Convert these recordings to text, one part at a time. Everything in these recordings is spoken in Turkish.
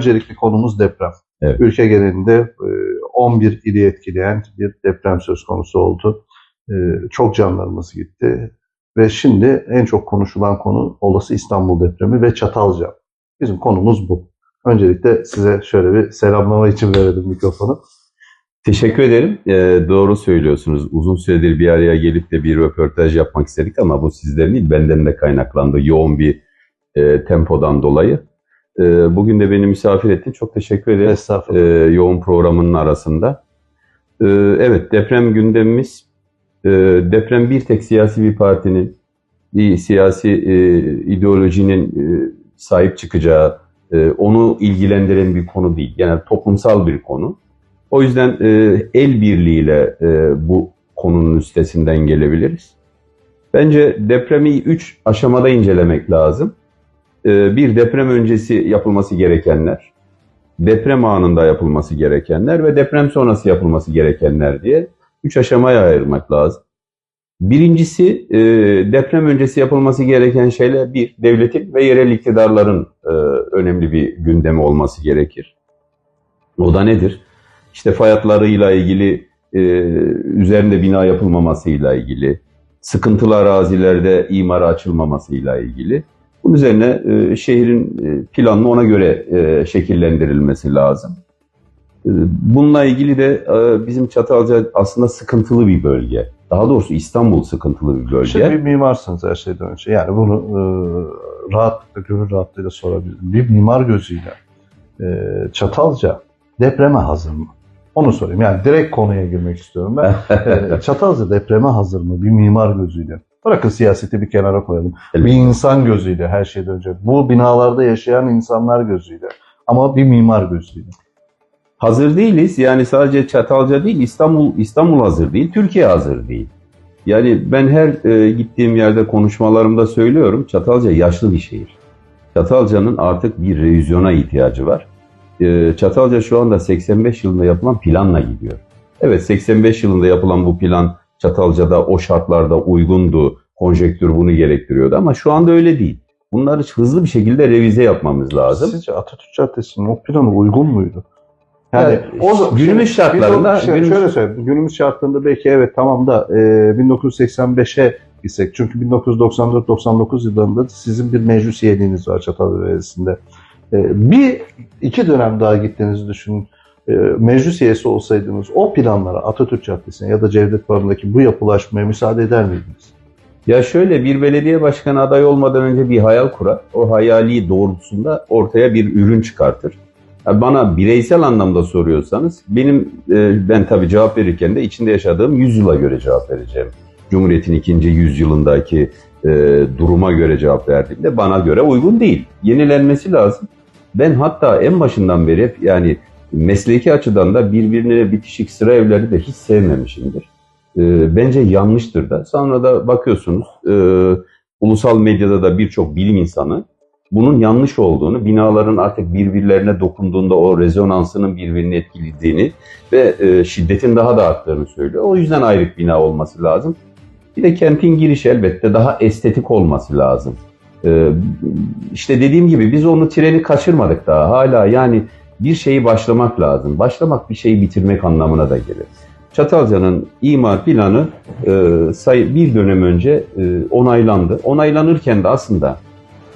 E, öncelikli konumuz deprem. Evet. Ülke genelinde e, 11 ili etkileyen bir deprem söz konusu oldu. E, çok canlarımız gitti. Ve şimdi en çok konuşulan konu olası İstanbul depremi ve Çatalca. Bizim konumuz bu. Öncelikle size şöyle bir selamlama için verelim mikrofonu. Teşekkür ederim. Ee, doğru söylüyorsunuz. Uzun süredir bir araya gelip de bir röportaj yapmak istedik ama bu sizden değil benden de kaynaklandı. Yoğun bir e, tempodan dolayı. E, bugün de beni misafir ettin. Çok teşekkür ederim. Estağfurullah. e, yoğun programının arasında. E, evet deprem gündemimiz. E, deprem bir tek siyasi bir partinin, bir siyasi e, ideolojinin e, sahip çıkacağı, e, onu ilgilendiren bir konu değil. Yani toplumsal bir konu. O yüzden e, el birliğiyle e, bu konunun üstesinden gelebiliriz. Bence depremi üç aşamada incelemek lazım. E, bir deprem öncesi yapılması gerekenler, deprem anında yapılması gerekenler ve deprem sonrası yapılması gerekenler diye üç aşamaya ayırmak lazım. Birincisi e, deprem öncesi yapılması gereken şeyler bir, devletin ve yerel iktidarların e, önemli bir gündemi olması gerekir. O da nedir? İşte fay hatlarıyla ilgili, e, üzerinde bina yapılmamasıyla ilgili, sıkıntılı arazilerde imara açılmamasıyla ilgili. Bunun üzerine e, şehrin e, planını ona göre e, şekillendirilmesi lazım. E, bununla ilgili de e, bizim Çatalca aslında sıkıntılı bir bölge. Daha doğrusu İstanbul sıkıntılı bir bölge. İşte bir mimarsınız her şeyden önce. Yani bunu e, rahatlıkla, gönül rahatlığıyla sorabilirim. Bir mimar gözüyle e, Çatalca depreme hazır mı? Onu sorayım. Yani direkt konuya girmek istiyorum ben. E, Çatalca depreme hazır mı? Bir mimar gözüyle. Bırakın siyaseti bir kenara koyalım. Evet. Bir insan gözüyle her şeyden önce. Bu binalarda yaşayan insanlar gözüyle. Ama bir mimar gözüyle. Hazır değiliz. Yani sadece Çatalca değil, İstanbul İstanbul hazır değil, Türkiye hazır değil. Yani ben her e, gittiğim yerde konuşmalarımda söylüyorum, Çatalca yaşlı bir şehir. Çatalca'nın artık bir revizyona ihtiyacı var. E, Çatalca şu anda 85 yılında yapılan planla gidiyor. Evet 85 yılında yapılan bu plan Çatalca'da o şartlarda uygundu, konjektür bunu gerektiriyordu ama şu anda öyle değil. Bunları hızlı bir şekilde revize yapmamız lazım. Sizce Atatürk Caddesi'nin o plana uygun muydu? Yani günümüz şartlarında- Biz o- şey- günümüz- şöyle söyleyeyim. Günümüz şartlarında belki evet tamam da e, 1985'e gitsek. Çünkü 1994-99 yıllarında sizin bir meclis üyeliğiniz var Çatalca Belediyesi'nde. E, bir iki dönem daha gittiğinizi düşünün. E, meclis üyesi olsaydınız o planlara Atatürk Caddesi'ne ya da Cevdet Barı'ndaki bu yapılaşmaya müsaade eder miydiniz? Ya şöyle bir belediye başkanı adayı olmadan önce bir hayal kurar. O hayali doğrultusunda ortaya bir ürün çıkartır. Bana bireysel anlamda soruyorsanız benim e, ben tabii cevap verirken de içinde yaşadığım yüzyıla göre cevap vereceğim. Cumhuriyet'in ikinci yüzyılındaki e, duruma göre cevap verdiğimde bana göre uygun değil. Yenilenmesi lazım. Ben hatta en başından beri yani mesleki açıdan da birbirine bitişik sıra evleri de hiç sevmemişimdir. E, bence yanlıştır da. Sonra da bakıyorsunuz e, ulusal medyada da birçok bilim insanı bunun yanlış olduğunu, binaların artık birbirlerine dokunduğunda o rezonansının birbirini etkilediğini ve e, şiddetin daha da arttığını söylüyor. O yüzden ayrık bina olması lazım. Bir de kentin girişi elbette daha estetik olması lazım. E, işte dediğim gibi biz onu treni kaçırmadık daha. Hala yani bir şeyi başlamak lazım. Başlamak bir şeyi bitirmek anlamına da gelir. Çatalca'nın imar planı e, say bir dönem önce e, onaylandı. Onaylanırken de aslında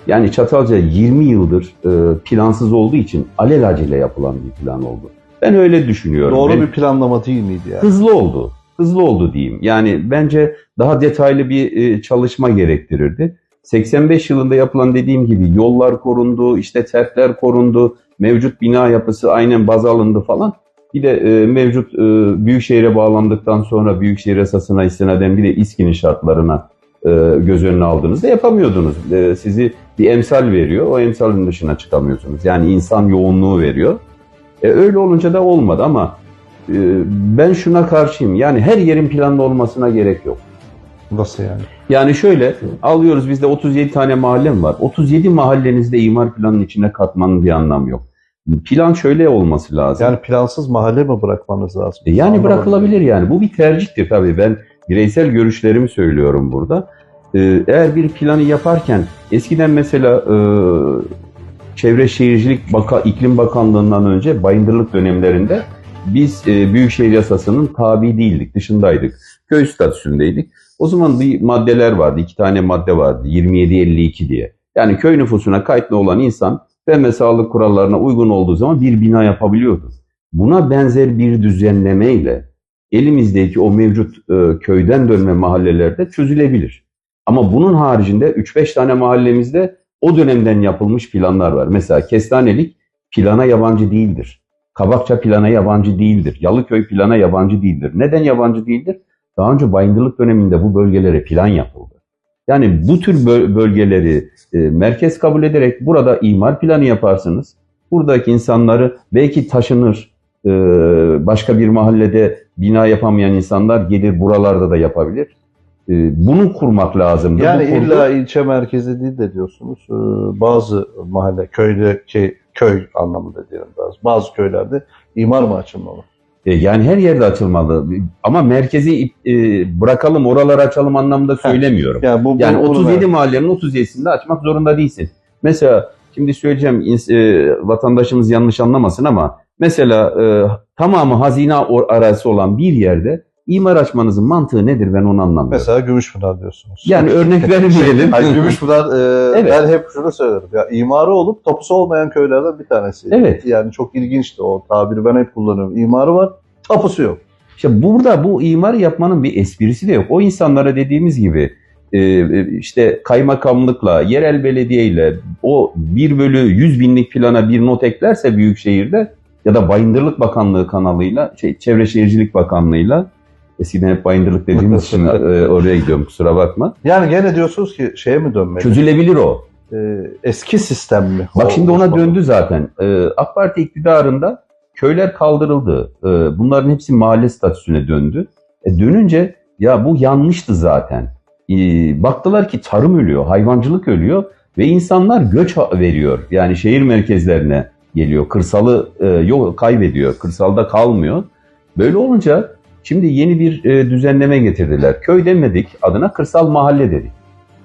yani Çatalca 20 yıldır e, plansız olduğu için alelacele yapılan bir plan oldu. Ben öyle düşünüyorum. Doğru Ben- bir planlama değil miydi yani? hızlı oldu. Hızlı oldu diyeyim. Yani bence daha detaylı bir e, çalışma gerektirirdi. 85 yılında yapılan dediğim gibi yollar korundu, işte terkler korundu, mevcut bina yapısı aynen baz alındı falan. Bir de e, mevcut e, Büyükşehir'e bağlandıktan sonra Büyükşehir esasına istinaden bir de İSKİ'nin şartlarına e, göz önüne aldığınızda yapamıyordunuz. E, sizi bir emsal veriyor, o emsalin dışına çıkamıyorsunuz. Yani insan yoğunluğu veriyor. E, öyle olunca da olmadı ama e, ben şuna karşıyım. Yani her yerin planlı olmasına gerek yok. Nasıl yani? Yani şöyle alıyoruz bizde 37 tane mahallem var. 37 mahallenizde imar planının içine katmanın bir anlamı yok. Plan şöyle olması lazım. Yani plansız mahalle mi bırakmanız lazım? E, Yani Anlamadım. bırakılabilir yani. Bu bir tercihtir tabii. Ben bireysel görüşlerimi söylüyorum burada. Ee, eğer bir planı yaparken eskiden mesela e, Çevre Şehircilik Baka, İklim Bakanlığı'ndan önce bayındırlık dönemlerinde biz e, Büyükşehir Yasası'nın tabi değildik, dışındaydık. Köy statüsündeydik. O zaman bir maddeler vardı, iki tane madde vardı, 27-52 diye. Yani köy nüfusuna kayıtlı olan insan ve sağlık kurallarına uygun olduğu zaman bir bina yapabiliyordu. Buna benzer bir düzenlemeyle elimizdeki o mevcut e, köyden dönme mahallelerde çözülebilir. Ama bunun haricinde 3-5 tane mahallemizde o dönemden yapılmış planlar var. Mesela Kestanelik plana yabancı değildir. Kabakça plana yabancı değildir. Yalıköy plana yabancı değildir. Neden yabancı değildir? Daha önce bayındırlık döneminde bu bölgelere plan yapıldı. Yani bu tür böl- bölgeleri e, merkez kabul ederek burada imar planı yaparsınız. Buradaki insanları belki taşınır, e, başka bir mahallede bina yapamayan insanlar gelir buralarda da yapabilir. E, bunu kurmak lazım. Yani illa ilçe merkezi değil de diyorsunuz. Ee, Bazı mahalle, köydeki köy anlamında diyelim bazı. Bazı köylerde imar mı açılmalı? E, yani her yerde açılmalı. Ama merkezi e, bırakalım, oraları açalım anlamda söylemiyorum. Yani bu, bu Yani bunu 37 merak- mahallenin 37'sinde açmak zorunda değilsin. Mesela şimdi söyleyeceğim e, vatandaşımız yanlış anlamasın ama mesela tamamı hazine arazisi olan bir yerde imar açmanızın mantığı nedir ben onu anlamıyorum. Mesela Gümüşpınar diyorsunuz. yani örnek vermeyelim. Hayır, Gümüşpınar e, Evet. ben hep şunu söylerim. Ya imarı olup tapusu olmayan köylerden bir tanesi. Evet. Yani çok ilginçti o tabiri ben hep kullanıyorum. İmarı var, tapusu yok. İşte burada bu imar yapmanın bir esprisi de yok. O insanlara dediğimiz gibi e, işte kaymakamlıkla, yerel belediyeyle o 1 bölü 100 binlik plana bir not eklerse büyük şehirde ya da Bayındırlık Bakanlığı kanalıyla, şey, Çevre Şehircilik Bakanlığıyla eskiden hep bayındırlık dediğimiz için e, oraya gidiyorum kusura bakma. Yani gene diyorsunuz ki şeye mi dönmeli? Çözülebilir o. E, eski sistem mi? Bak şimdi ona Olmalı. döndü zaten. Ee, AK Parti iktidarında köyler kaldırıldı. Ee, bunların hepsi mahalle statüsüne döndü. E dönünce ya bu yanlıştı zaten. Ee, baktılar ki tarım ölüyor, hayvancılık ölüyor ve insanlar göç veriyor. Yani şehir merkezlerine geliyor. Kırsalı e, yok kaybediyor. Kırsalda kalmıyor. Böyle olunca şimdi yeni bir e, düzenleme getirdiler. Köy demedik, adına kırsal mahalle dedik.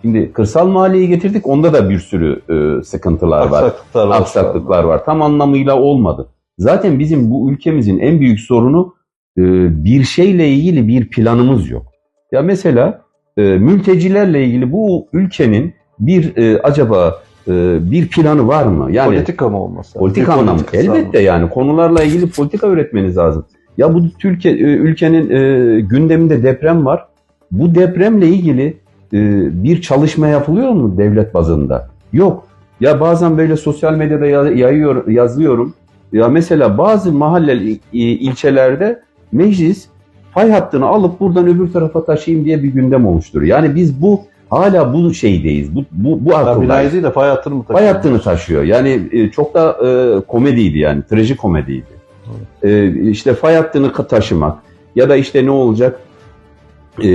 Şimdi kırsal mahalleyi getirdik. Onda da bir sürü e, sıkıntılar var Aksaklıklar var. aksaklıklar var. Tam anlamıyla olmadı. Zaten bizim bu ülkemizin en büyük sorunu e, bir şeyle ilgili bir planımız yok. Ya mesela e, mültecilerle ilgili bu ülkenin bir e, acaba bir planı var mı? Yani politika mı olması? politik Bir anlamda politikası elbette yani konularla ilgili politika üretmeniz lazım. Ya bu Türkiye e, ülkenin e, gündeminde deprem var. Bu depremle ilgili e, bir çalışma yapılıyor mu devlet bazında? Yok. Ya bazen böyle sosyal medyada ya- yayıyor, yazıyorum. Ya mesela bazı mahalle il- ilçelerde meclis fay hattını alıp buradan öbür tarafa taşıyayım diye bir gündem oluşturuyor. Yani biz bu hala bu şeydeyiz. Bu bu bu değil de fay hattını mı Fay hattını taşıyor. Yani e, çok da e, komediydi yani. Trajikomediydi. E, işte fay hattını taşımak ya da işte ne olacak? E,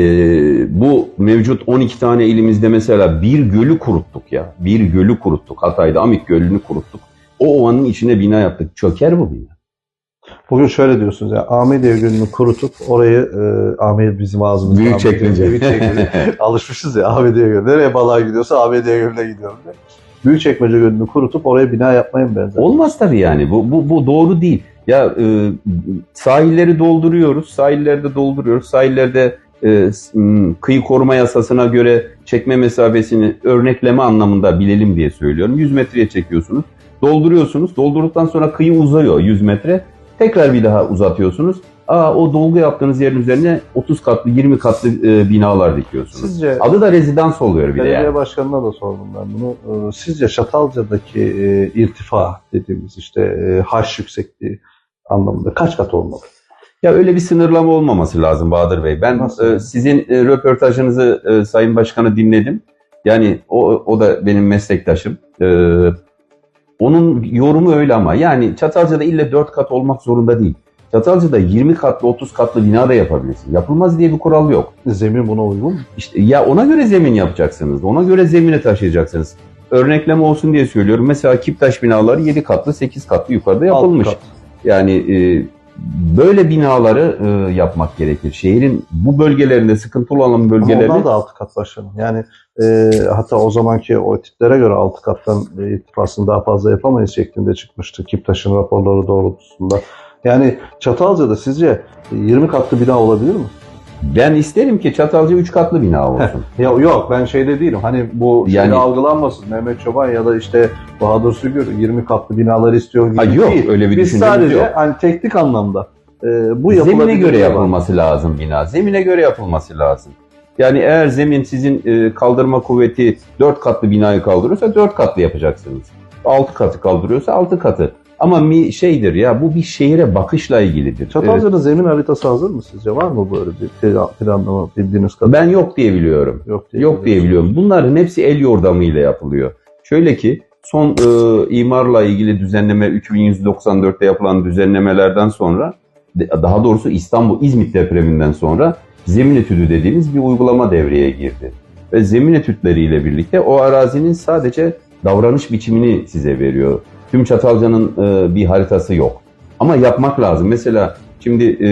bu mevcut 12 tane ilimizde mesela bir gölü kuruttuk ya. Bir gölü kuruttuk. Hatay'da Amik Gölü'nü kuruttuk. O ovanın içine bina yaptık. Çöker bu bina. Bugün şöyle diyorsunuz ya Ahmediye Gölü'nü kurutup orayı e, Ahmet bizim ağzımızda. Büyükçekmece. Büyükçekmece. Alışmışız ya Ahmediye Gölü. Nereye balığa gidiyorsa Ahmediye Gölü'ne gidiyorum diye. Büyükçekmece Gölü'nü kurutup oraya bina yapmaya mı benzer? Olmaz tabii yani. Bu, bu, bu doğru değil. Ya e, sahilleri dolduruyoruz. Sahillerde dolduruyoruz. Sahillerde e, kıyı koruma yasasına göre çekme mesafesini örnekleme anlamında bilelim diye söylüyorum. 100 metreye çekiyorsunuz. Dolduruyorsunuz. Doldurduktan sonra kıyı uzuyor 100 metre. Tekrar bir daha uzatıyorsunuz. Aa, o dolgu yaptığınız yerin üzerine 30 katlı 20 katlı e, binalar dikiyorsunuz. Sizce Adı da rezidans oluyor bir de belediye yani. başkanına da sordum ben bunu. E, sizce Çatalca'daki e, irtifa dediğimiz işte e, haş yüksekliği anlamında kaç kat olmalı? Ya öyle bir sınırlama olmaması lazım Bahadır Bey. Ben Nasıl? e, sizin e, röportajınızı e, Sayın Başkanı dinledim. Yani o, o da benim meslektaşım. E, onun yorumu öyle ama yani Çatalca'da ille 4 kat olmak zorunda değil. Çatalca'da 20 katlı 30 katlı bina da yapabilirsin. Yapılmaz diye bir kural yok. Zemin buna uygun mu? İşte ya ona göre zemin yapacaksınız. Ona göre zemini taşıyacaksınız. Örnekleme olsun diye söylüyorum. Mesela Kiptaş binaları 7 katlı 8 katlı yukarıda yapılmış. Alt kat. Yani e, böyle binaları e, yapmak gerekir. Şehrin bu bölgelerinde sıkıntılı olan Ama bölgelerinde onlar da altı kat başkanım. Yani e, hatta o zamanki o tiplere göre altı kattan e, irtifasını daha fazla yapamayız şeklinde çıkmıştı. Kiptaş'ın raporları doğrultusunda. Yani Çatalca'da sizce 20 katlı bina olabilir mi? Ben isterim ki Çatalca 3 katlı bina olsun. Ya yok ben şeyde değilim. Hani bu Yani- yani algılanmasın. Mehmet Çoban ya da işte Bahadır Sügür 20 katlı binalar istiyor gibi Ha, yok, değil. öyle bir Biz sadece yok. hani teknik anlamda e, bu Zemine göre yapılması lazım bina. Zemine göre yapılması lazım. Yani eğer zemin sizin e, kaldırma kuvveti 4 katlı binayı kaldırıyorsa 4 katlı yapacaksınız. 6 katı kaldırıyorsa 6 katı. Ama mi şeydir ya bu bir şehire bakışla ilgilidir. Çatalca'nın zemin haritası hazır mı sizce? Var mı böyle bir plan- planlama bildiğiniz kadar? Ben yok diye biliyorum. yok diye, Yok diye biliyorum. Bunların hepsi el yordamıyla yapılıyor. Şöyle ki son e, imarla ilgili düzenleme 3194'te yapılan düzenlemelerden sonra daha doğrusu İstanbul İzmit depreminden sonra zemin etüdü dediğimiz bir uygulama devreye girdi. Ve zemin etütleriyle birlikte o arazinin sadece davranış biçimini size veriyor. Tüm Çatalca'nın e, bir haritası yok. Ama yapmak lazım. Mesela şimdi e,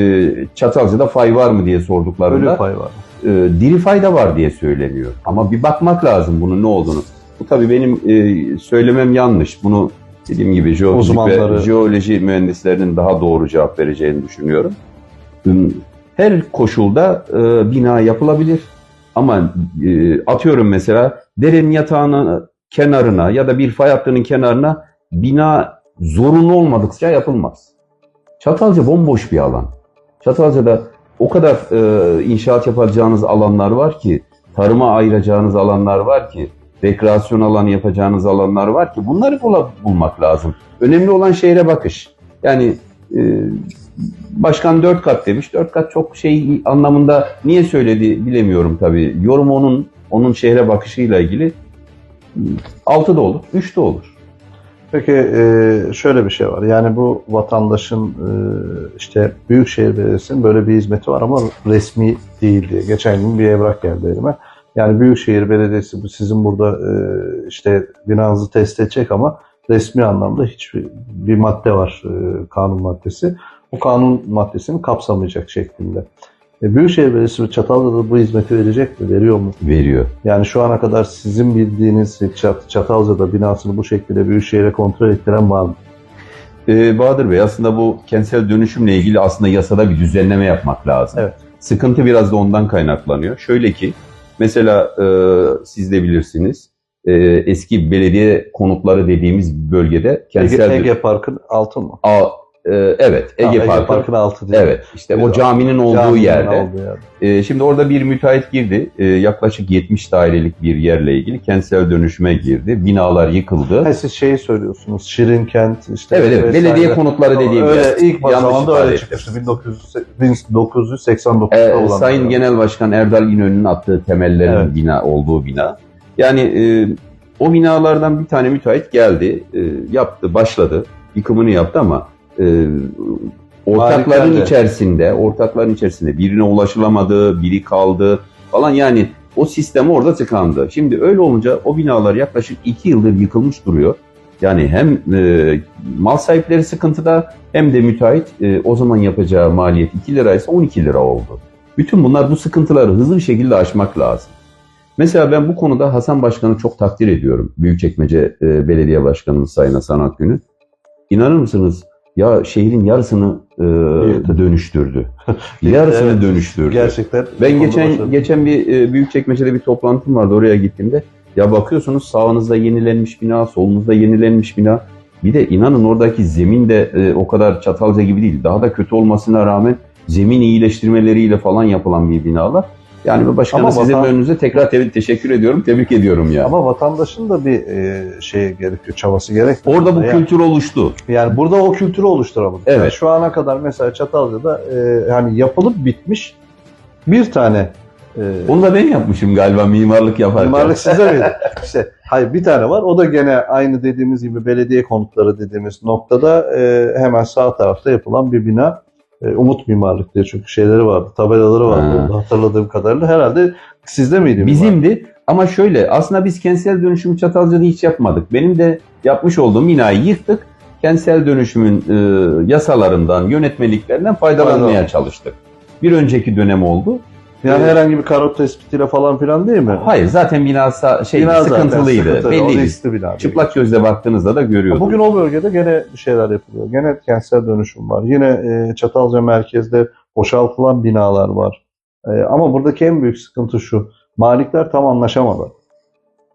Çatalca'da fay var mı diye sorduklarında Ölü pay var. e, diri fayda var diye söyleniyor. Ama bir bakmak lazım bunun ne olduğunu. Bu tabii benim e, söylemem yanlış. Bunu dediğim gibi Uzmanları- ve jeoloji mühendislerinin daha doğru cevap vereceğini düşünüyorum. Her koşulda e, bina yapılabilir. Ama e, atıyorum mesela derenin yatağının kenarına ya da bir fay hattının kenarına bina zorunlu olmadıkça yapılmaz. Çatalca bomboş bir alan. Çatalca'da o kadar e, inşaat yapacağınız alanlar var ki, tarıma ayıracağınız alanlar var ki, rekreasyon alanı yapacağınız alanlar var ki bunları bulmak lazım. Önemli olan şehre bakış. Yani e, başkan dört kat demiş. Dört kat çok şey anlamında niye söyledi bilemiyorum tabii. Yorum onun onun şehre bakışıyla ilgili. Altı da olur, üç de olur. Peki e, şöyle bir şey var. Yani bu vatandaşın e, işte Büyükşehir Belediyesi'nin böyle bir hizmeti var ama resmi değil diye. Geçen gün bir evrak geldi elime. Yani Büyükşehir Belediyesi sizin burada e, işte binanızı test edecek ama resmi anlamda hiçbir bir madde var e, kanun maddesi. O kanun maddesini kapsamayacak şeklinde. E, Büyükşehir Belediyesi Çatalca'da bu hizmeti verecek mi? Veriyor mu? Veriyor. Yani şu ana kadar sizin bildiğiniz Çat- Çatalca'da binasını bu şekilde Büyükşehir'e kontrol ettiren var mı? Ee, Bahadır Bey aslında bu kentsel dönüşümle ilgili aslında yasada bir düzenleme yapmak lazım. Evet. Sıkıntı biraz da ondan kaynaklanıyor. Şöyle ki mesela e, siz de bilirsiniz e, eski belediye konutları dediğimiz bölgede Ege, kentsel Ege Park'ın altı mı? A, e, evet Ege, Ha, Parkı. Park'ın altı değil. Evet işte o Evet, caminin olduğu Caminin yerde. olduğu yerde. E, şimdi orada bir müteahhit girdi. E, yaklaşık 70 dairelik bir yerle ilgili kentsel dönüşüme girdi. Binalar yıkıldı. Ha, siz şeyi söylüyorsunuz. Şirin Kent işte. Evet evet vesaire. belediye konutları dediğim öyle yer. ilk zamanda öyle çıkmıştı. 1900, 1989'da Ee, olan. Sayın Genel Başkan Erdal İnönü'nün attığı temellerin Evet. bina olduğu bina. Yani e, o binalardan bir tane müteahhit geldi, e, yaptı, başladı, yıkımını yaptı ama e, ortakların Maliklerce. içerisinde, ortakların içerisinde birine ulaşılamadı, biri kaldı falan yani o sistem orada tıkandı. Şimdi öyle olunca o binalar yaklaşık iki yıldır yıkılmış duruyor. Yani hem e, mal sahipleri sıkıntıda hem de müteahhit e, o zaman yapacağı maliyet 2 liraysa 12 lira oldu. Bütün bunlar bu sıkıntıları hızlı bir şekilde aşmak lazım. Mesela ben bu konuda Hasan Başkan'ı çok takdir ediyorum. Büyükçekmece e, Belediye Başkanımız Sayın Hasan Akgün'ü. İnanır mısınız? Ya şehrin yarısını e, Evet. dönüştürdü. yarısını Evet. dönüştürdü. Gerçekten. Ben geçen başarılı. geçen bir e, Büyükçekmece'de bir toplantım vardı. Oraya gittiğimde ya bakıyorsunuz sağınızda yenilenmiş bina, solunuzda yenilenmiş bina. Bir de inanın oradaki zemin de e, o kadar Çatalca gibi değil. Daha da kötü olmasına rağmen zemin iyileştirmeleriyle falan yapılan bir binalar. Yani başkanım Ama sizin vatan- önünüze tekrar te- teşekkür ediyorum, tebrik ediyorum ya. Ama vatandaşın da bir e, şeye gerekiyor, çabası gerek. Orada bu yani, kültür oluştu. yani burada o kültürü oluşturamadık. Evet. Yani şu ana kadar mesela Çatalca'da e, hani yapılıp bitmiş bir tane e, Onu da ben yapmışım galiba mimarlık yaparken. Mimarlık size miydi? İşte hayır bir tane var. O da gene aynı dediğimiz gibi belediye konutları dediğimiz noktada e, hemen sağ tarafta yapılan bir bina. E, Umut Mimarlık diye çünkü şeyleri vardı, tabelaları vardı Ha. hatırladığım kadarıyla. Herhalde sizde miydi? Bizimdi ama şöyle aslında biz kentsel dönüşümü Çatalca'da hiç yapmadık. Benim de yapmış olduğum binayı yıktık. kentsel dönüşümün e, yasalarından, yönetmeliklerinden faydalanmaya Faydalan. çalıştık. Bir önceki dönem oldu. Yani Evet. herhangi bir karot tespitiyle falan filan değil mi? Hayır zaten bina sa- şey Bina zaten sıkıntılıydı. sıkıntılı, o Belliydi. riskli bina. Çıplak gözle baktığınızda da görüyordunuz. Bugün o bölgede gene bir şeyler yapılıyor. Gene kentsel dönüşüm var. Yine e, Çatalca merkezde boşaltılan binalar var. E, ama buradaki en büyük sıkıntı şu. Malikler tam anlaşamadı.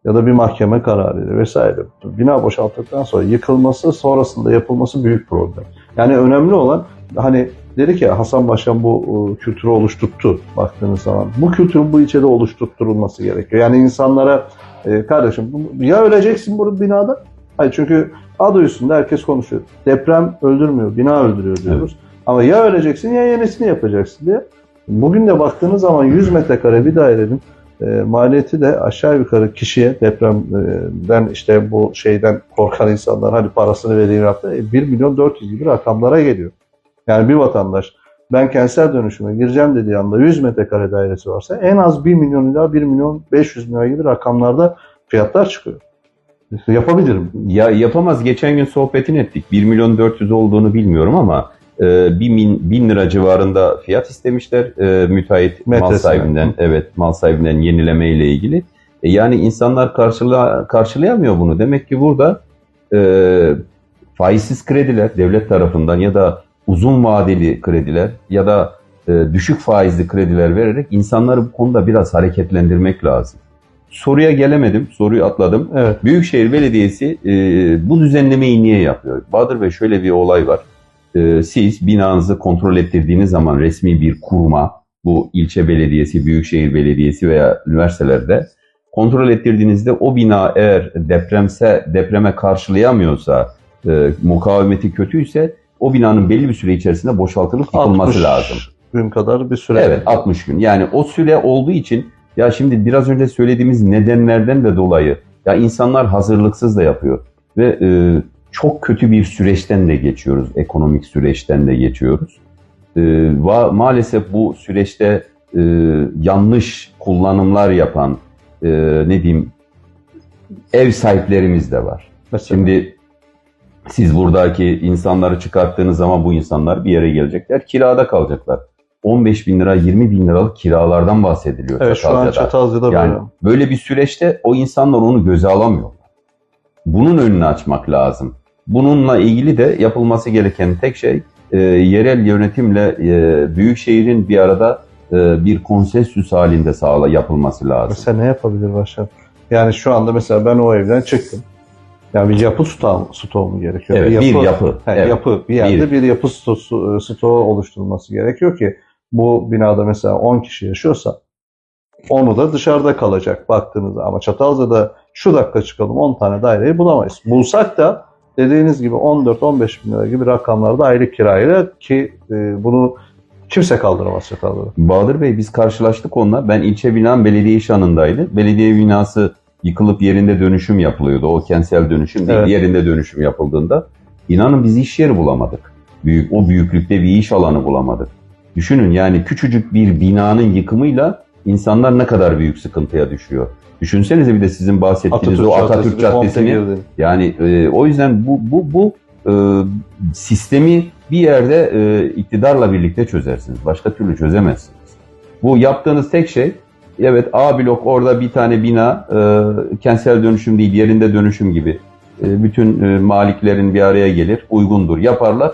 Ya da bir mahkeme kararıyla vesaire. Bina boşalttıktan sonra yıkılması, sonrasında yapılması büyük problem. Yani önemli olan hani dedi ki Hasan Başkan bu e, kültürü oluşturttu baktığınız zaman. Bu kültürün bu ilçede oluşturtturulması gerekiyor. Yani insanlara e, kardeşim ya öleceksin bu binada Hayır çünkü adı üstünde herkes konuşuyor. Deprem öldürmüyor, bina öldürüyor diyoruz. Ama ya öleceksin ya yenisini yapacaksın diye. Bugün de baktığınız zaman 100 metrekare bir dairenin e, maliyeti de aşağı yukarı kişiye depremden işte bu şeyden korkan insanlar hadi parasını vereyim yaptı. E, 1 milyon 400 gibi rakamlara geliyor. Yani bir vatandaş ben kentsel dönüşüme gireceğim dediği anda 100 metrekare dairesi varsa en az 1 milyon ila 1 milyon 500 milyon gibi rakamlarda fiyatlar çıkıyor. Yapabilirim. Ya yapamaz. Geçen gün sohbetini ettik. 1 milyon 400 olduğunu bilmiyorum ama e, 1 bin, bin lira civarında fiyat istemişler e, müteahhit mal Metresine. sahibinden. Evet mal sahibinden yenileme ile ilgili. E, yani insanlar karşıla, karşılayamıyor bunu. Demek ki burada e, faizsiz krediler devlet tarafından ya da uzun vadeli krediler ya da e, düşük faizli krediler vererek insanları bu konuda biraz hareketlendirmek lazım. Soruya gelemedim, soruyu atladım. Evet. Büyükşehir Belediyesi e, bu düzenlemeyi niye yapıyor? Bahadır Bey şöyle bir olay var. E, siz binanızı kontrol ettirdiğiniz zaman resmi bir kuruma, bu ilçe belediyesi, büyükşehir belediyesi veya üniversitelerde kontrol ettirdiğinizde o bina eğer depremse depreme karşılayamıyorsa, e, mukavemeti kötüyse o binanın belli bir süre içerisinde boşaltılıp yıkılması 60 lazım. gün kadar bir süre. Evet 60 gün. Yani o süre olduğu için ya şimdi biraz önce söylediğimiz nedenlerden de dolayı ya insanlar hazırlıksız da yapıyor ve e, çok kötü bir süreçten de geçiyoruz. Ekonomik süreçten de geçiyoruz. E, va, maalesef bu süreçte e, yanlış kullanımlar yapan e, ne diyeyim ev sahiplerimiz de var. Mesela. Şimdi siz buradaki insanları çıkarttığınız zaman bu insanlar bir yere gelecekler. Kirada kalacaklar. 15 bin lira, 20 bin liralık kiralardan bahsediliyor evet şu an Çatalca'da. Çatalca'da Yani böyle. böyle bir süreçte o insanlar onu göze alamıyor. Bunun önünü açmak lazım. Bununla ilgili de yapılması gereken tek şey e, yerel yönetimle e, büyükşehirin bir arada e, bir konsensüs halinde sağla yapılması lazım. Mesela ne yapabilir başkan? Yani şu anda mesela ben o evden çıktım. Yani bir yapı stoğu, stoğu mu gerekiyor? Evet, bir yapı. He, Evet. Yapı. Bir yerde bir, yapı stoğu, stoğu oluşturulması gerekiyor ki bu binada mesela 10 kişi yaşıyorsa onu da dışarıda kalacak baktığınızda. Ama Çatalca'da şu dakika çıkalım 10 tane daireyi bulamayız. Bulsak da dediğiniz gibi 14-15 bin lira gibi rakamlarda aylık kirayla ki e, bunu kimse kaldıramaz Çatalca'da. Bahadır Bey biz karşılaştık onunla. Ben ilçe binam belediye iş anındaydı. Belediye binası yıkılıp yerinde dönüşüm yapılıyordu. O kentsel dönüşüm değil, Evet. yerinde dönüşüm yapıldığında. İnanın biz iş yeri bulamadık. Büyük, o büyüklükte bir iş alanı bulamadık. Düşünün yani küçücük bir binanın yıkımıyla insanlar ne kadar büyük sıkıntıya düşüyor. Düşünsenize bir de sizin bahsettiğiniz o Atatürk Caddesi, komple Caddesi'ni girdi. yani e, o yüzden bu bu bu e, sistemi bir yerde e, iktidarla birlikte çözersiniz. Başka türlü çözemezsiniz. Bu yaptığınız tek şey evet A blok orada bir tane bina e, kentsel dönüşüm değil yerinde dönüşüm gibi e, bütün e, maliklerin bir araya gelir uygundur yaparlar.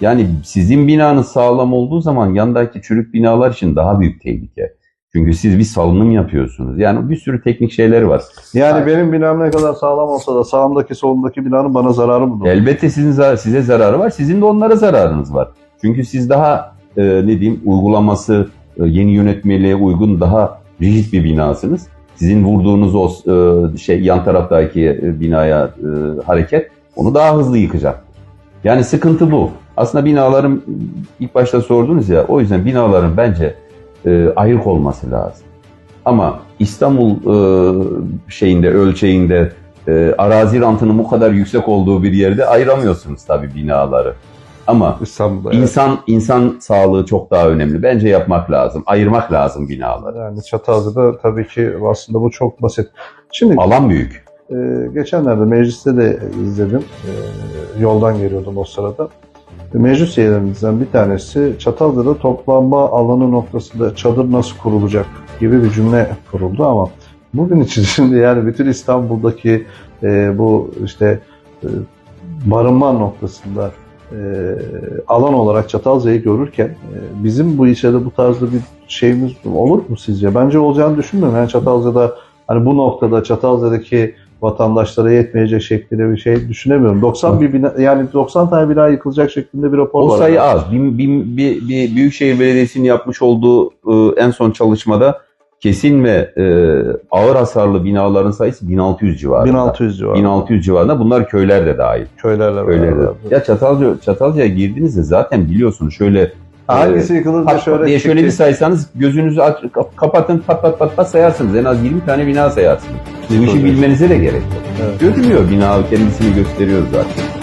Yani sizin binanız sağlam olduğu zaman yandaki çürük binalar için daha büyük tehlike. Çünkü siz bir salınım yapıyorsunuz. Yani bir sürü teknik şeyler var. Yani Hayır. benim binam ne kadar sağlam olsa da sağımdaki solumdaki binanın bana zararı mı? Elbette sizin zar- size zararı var. Sizin de onlara zararınız var. Çünkü siz daha e, ne diyeyim uygulaması e, yeni yönetmeliğe uygun daha rigid bir binasınız. Sizin vurduğunuz o e, şey yan taraftaki e, binaya e, hareket onu daha hızlı yıkacak. Yani sıkıntı bu. Aslında binaların ilk başta sordunuz ya o yüzden binaların bence e, olması lazım. Ama İstanbul şeyinde ölçeğinde arazi rantının bu kadar yüksek olduğu bir yerde ayıramıyorsunuz tabii binaları. Ama İstanbul'da. evet. insan insan sağlığı çok daha önemli. Bence yapmak lazım. Ayırmak lazım binaları. Yani Çatalca'da tabii ki aslında bu çok basit. Şimdi Alan büyük. e, geçenlerde mecliste de izledim. E, yoldan geliyordum o sırada. Meclis üyelerimizden bir tanesi Çatalca'da toplanma alanı noktasında çadır nasıl kurulacak gibi bir cümle kuruldu ama bugün için şimdi yani bütün İstanbul'daki e, bu işte e, barınma noktasında e, alan olarak Çatalca'yı görürken e, bizim bu işe de bu tarzda bir şeyimiz olur mu sizce? Bence olacağını düşünmüyorum. Yani Çatalca'da hani bu noktada Çatalca'daki vatandaşlara yetmeyecek şeklinde bir şey düşünemiyorum. 90 bir bina, yani 90 tane bina yıkılacak şeklinde bir rapor O var. sayı az. Bir, bir, bir, bir Büyükşehir Belediyesi'nin yapmış olduğu e, en son çalışmada kesin ve e, ağır hasarlı binaların sayısı 1600 civarında. 1600 civarında. 1600 civarında. Bunlar köyler de dahil. Köylerle Köyler de. Ya Çatalca, Çatalca'ya girdiğinizde zaten biliyorsunuz şöyle Hangisi yıkılır da şöyle diye şöyle bir saysanız gözünüzü aç, kap- kapatın pat pat pat pat sayarsınız. En az 20 tane bina sayarsınız. Bu işi bilmenize de gerek yok. Evet. Görünüyor bina kendisini gösteriyor zaten.